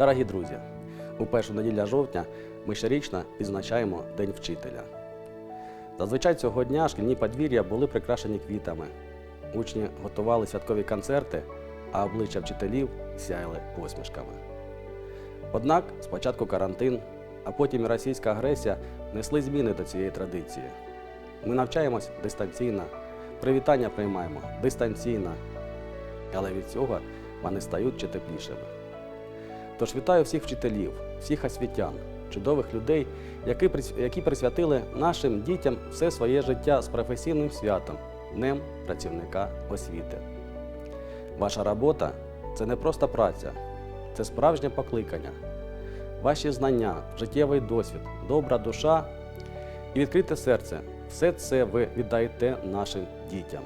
Дорогі друзі, у першу неділю жовтня ми щорічно відзначаємо День вчителя. Зазвичай цього дня шкільні подвір'я були прикрашені квітами. Учні готували святкові концерти, а обличчя вчителів сяяли посмішками. Однак спочатку карантин, а потім і російська агресія внесли зміни до цієї традиції. Ми навчаємось дистанційно, привітання приймаємо дистанційно, але від цього вони стають ще теплішими. Тож вітаю всіх вчителів, всіх освітян, чудових людей, які, присвятили нашим дітям все своє життя з професійним святом Днем працівника освіти. Ваша робота це не просто праця, це справжнє покликання. Ваші знання, життєвий досвід, добра душа і відкрите серце все це ви віддаєте нашим дітям.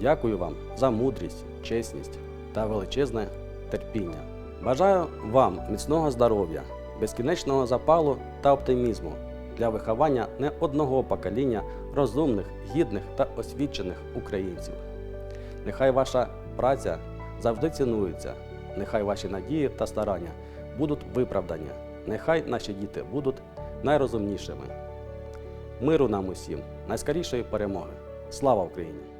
Дякую вам за мудрість, чесність та величезне терпіння. Бажаю вам міцного здоров'я, безкінечного запалу та оптимізму для виховання не одного покоління розумних, гідних та освічених українців. Нехай ваша праця завжди цінується, нехай ваші надії та старання будуть виправдані, нехай наші діти будуть найрозумнішими. Миру нам усім, найскорішої перемоги. Слава Україні!